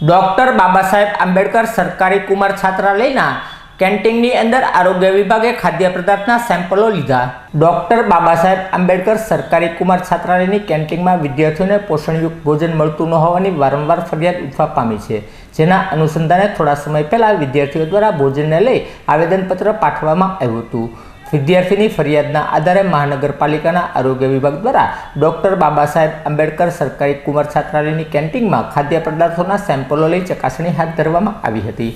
Doctor Baba Saheb Ambedkar સરકારી કુમાર છાત્રાલયના કેન્ટીનની અંદર આરોગ્ય વિભાગે ખાદ્ય પદાર્થના સેમ્પલો લીધા. ડોક્ટર બાબા સાહેબ આંબેડકર સરકારી કુમાર છાત્રાલયની કેન્ટીનમાં વિદ્યાર્થીઓને પોષણયુક્ત ભોજન મળતું ન હોવાની વારંવાર ફરિયાદ ઉઠવા પામી છે. જેના અનુસંધાને થોડા સમય પહેલાં વિદ્યાર્થીઓ દ્વારા ભોજનને લઈ આવેદનપત્ર પાઠવવામાં આવ્યું હતું. વિદ્યાર્થીની ફરિયાદના આધારે મહાનગરપાલિકાના આરોગ્ય વિભાગ દ્વારા ડોક્ટર બાબા સાહેબ આંબેડકર સરકારી કુંવર છાત્રાલયની કેન્ટીનમાં ખાદ્ય પદાર્થોના સેમ્પલો લઈ ચકાસણી હાથ ધરવામાં આવી હતી.